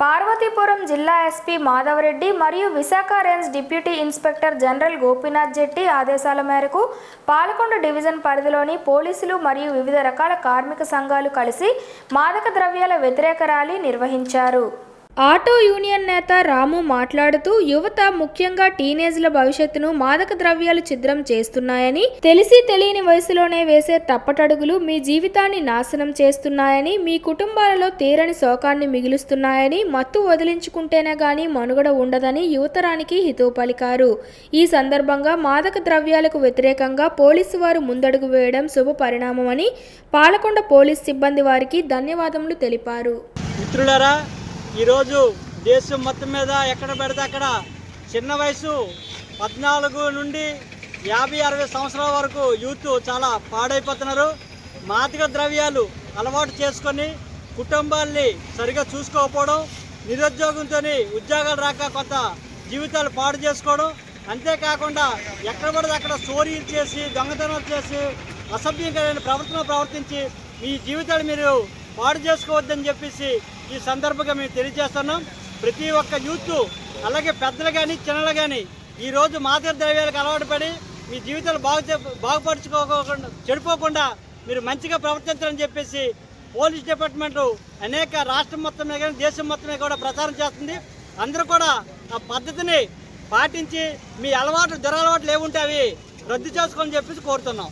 పార్వతీపురం జిల్లా ఎస్పీ మాధవరెడ్డి మరియు Visakha range deputy inspector general Gopinath Jetti ఆదేశాల మేరకు పాలకొండ డివిజన్ పరిధిలోని పోలీసులు మరియు వివిధ రకాల కార్మిక సంఘాలు కలిసి మాదక ద్రవ్యాల వ్యతిరేక ర్యాలీ నిర్వహించారు. ఆటో యూనియన్ నేత రాము మాట్లాడుతూ యువత ముఖ్యంగా టీనేజ్ల భవిష్యత్తును మాదక ద్రవ్యాలు ఛిద్రం చేస్తున్నాయని తెలిసి తెలియని వయసులోనే వేసే తప్పటడుగులు మీ జీవితాన్ని నాశనం చేస్తున్నాయని మీ కుటుంబాలలో తీరని శోకాన్ని మిగులుస్తున్నాయని మత్తు వదిలించుకుంటేనే గాని మనుగడ ఉండదని యువతరానికి హితవు పలికారు ఈ సందర్భంగా మాదక ద్రవ్యాలకు వ్యతిరేకంగా పోలీసు వారు ముందడుగు వేయడం శుభ పరిణామమని పాలకొండ పోలీస్ సిబ్బంది వారికి ధన్యవాదములు తెలిపారు. మిత్రులారా ఈరోజు దేశం మొత్తం మీద ఎక్కడ పెడితే అక్కడ చిన్న వయసు పద్నాలుగు నుండి యాభై అరవై సంవత్సరాల వరకు యూత్ చాలా పాడైపోతున్నారు. మాదక ద్రవ్యాలు అలవాటు చేసుకొని కుటుంబాల్ని సరిగా చూసుకోకపోవడం నిరుద్యోగంతో ఉద్యోగాలు రాక కొంత జీవితాలు పాడు చేసుకోవడం అంతేకాకుండా ఎక్కడ పడితే అక్కడ చోరీలు చేసి దొంగతనాలు చేసి అసభ్యంకరమైన ప్రవర్తన ప్రవర్తించి మీ జీవితాలు మీరు పాడు చేసుకోవద్దని చెప్పేసి ఈ సందర్భంగా మేము తెలియజేస్తున్నాం. ప్రతి ఒక్క యూత్ అలాగే పెద్దలు కానీ చిన్నలు కానీ ఈరోజు మాదక ద్రవ్యాలకు అలవాటు పడి మీ జీవితాలు బాగు చే- బాగుపరుచుకోకుండా చెడిపోకుండా మీరు మంచిగా ప్రవర్తించాలని చెప్పేసి పోలీస్ డిపార్ట్మెంట్ అనేక రాష్ట్రం మొత్తం మీద కానీ దేశం మొత్తం కూడా ప్రచారం చేస్తుంది. అందరూ కూడా ఆ పద్ధతిని పాటించి మీ అలవాట్లు దురలవాట్లు ఏముంటే అవి రద్దు చేసుకోని చెప్పేసి కోరుతున్నాం.